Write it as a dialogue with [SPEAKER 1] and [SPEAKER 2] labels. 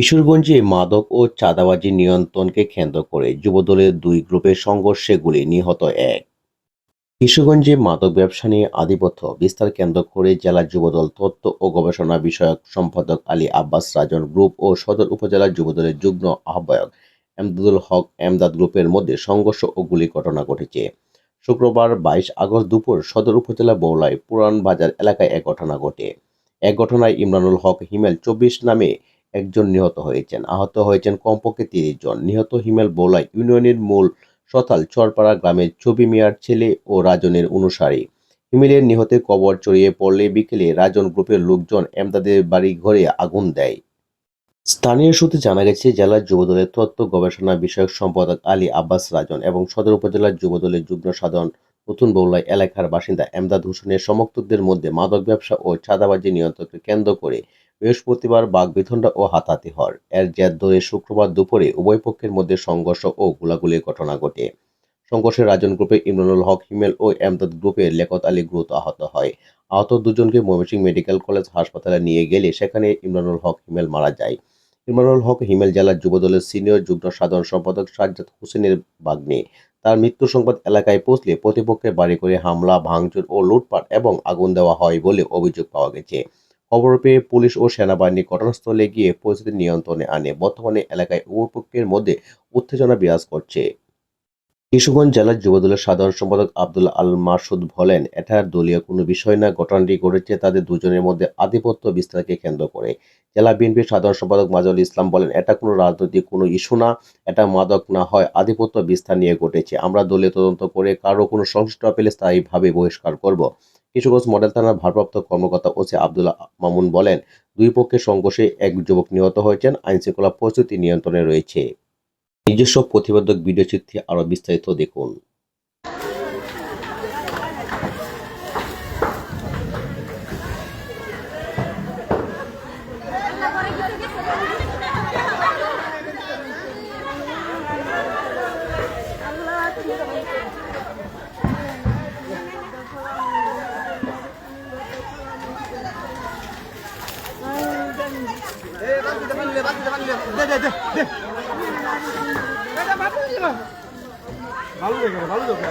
[SPEAKER 1] কিশোরগঞ্জে মাদক ও চাঁদাবাজি নিয়ন্ত্রণকে কেন্দ্র করে যুবদলের দুই গ্রুপের সংঘর্ষে গুলি নিহত এক। কিশোরগঞ্জে মাদক ব্যবসা নিয়ে আধিপত্য বিস্তার কেন্দ্র করে জেলা যুবদল তথ্য ও গবেষণা বিষয়ক সম্পাদক আলী আব্বাস রাজন গ্রুপ ও সদর উপজেলা যুবদলের যুগ্ম আহ্বায়ক এমদাদুল হক এমদাদ গ্রুপের মধ্যে সংঘর্ষ ও গুলি ঘটনা ঘটেছে। শুক্রবার বাইশ আগস্ট দুপুর সদর উপজেলা বৌলায় পুরান বাজার এলাকায় এক ঘটনা ঘটে। এক ঘটনায় ইমরানুল হক হিমেল চব্বিশ নামে একজন নিহত হয়েছেন। আহত হয়েছেন কমপক্ষে তিরিশ জন। নিহত হিমেল বোলাই ইউনিয়নের মূল সতাল চরপাড়া গ্রামের ছবি মিয়ার ছেলে ও রাজনের অনুসারী। হিমেলের নিহতের কবর চড়িয়ে পড়লে বিকেলে রাজন গ্রুপের লোকজন এমদাদের বাড়ি ঘরে আগুন দেয়। স্থানীয় সূত্রে জানা গেছে জেলার যুবদলের তথ্য গবেষণা বিষয়ক সম্পাদক আলী আব্বাস রাজন এবং সদর উপজেলার যুবদলের যুগ্ম সাধারণ নতুন বৌলাই এলাকার বাসিন্দা এমদাদ হোসেনের সমর্থকদের মধ্যে মাদক ব্যবসা ও চাঁদাবাজি নিয়ন্ত্রণকে কেন্দ্র করে বৃহস্পতিবার বাগবিতণ্ডা ও হাতাহাতি হর এর জের ধরে শুক্রবার দুপুরে উভয় পক্ষের মধ্যে সংঘর্ষ ও গোলাগুলির ঘটনা ঘটে। সংঘর্ষে রাজন গ্রুপের ইমরানুল হক, হিমেল ও এমদাদ গ্রুপের লেকত আলী গুরুতর আহত হয়। আহত দুজনকে ময়মনসিংহ মেডিকেল কলেজ হাসপাতালে নিয়ে গেলে সেখানে ইমরানুল হক, হিমেল মারা যায়। ইমরানুল হক, হিমেল জেলার যুবদলের সিনিয়র যুগ্ম সাধারণ সম্পাদক সাজ্জাদ হোসেনের বাগ্নে তার মৃত্যু সংবাদ এলাকায় পৌঁছলে প্রতিপক্ষের বাড়ি করে হামলা, ভাঙচুর ও লুটপাট এবং আগুন দেওয়া হয় বলে অভিযোগ পাওয়া গেছে। খবর পেয়ে পুলিশ ও সেনাবাহিনী ঘটনাস্থলে গিয়ে পরিস্থিতি নিয়ন্ত্রণে আনে। বর্তমানে এলাকায় উভয় পক্ষের মধ্যে উত্তেজনা বিরাজ করছে। কিশোরগঞ্জ জেলার যুবদলের সাধারণ সম্পাদক আব্দুল আল মাসুদ বলেন, এটা দলীয় কোনো বিষয় না, ঘটনাটি ঘটেছে তাদের দুজনের মধ্যে আধিপত্য বিস্তারকে কেন্দ্র করে। জেলা বিএনপির সাধারণ সম্পাদক মাজুল ইসলাম বলেন, এটা কোনো রাজনৈতিক কোনো ইস্যু না, এটা মাদক না হয়, আধিপত্য বিস্তার নিয়ে ঘটেছে। আমরা দলীয় তদন্ত করে কারও কোনো সংশ্লিষ্ট পেলে স্থায়ীভাবে বহিষ্কার করব। কিশোরগঞ্জ মডেল থানার ভারপ্রাপ্ত কর্মকর্তা ওসি আবদুল্লাহ মামুন বলেন, দুই পক্ষের সংঘর্ষে এক যুবক নিহত হয়েছেন, আইনশৃঙ্খলা পরিস্থিতি নিয়ন্ত্রণে রয়েছে। নিজস্ব প্রতিবেদক ভিডিও চিত্রে আরও বিস্তারিত দেখুন। 对，对对对对。哎，咱马路去了。马路这了，马路就可以了。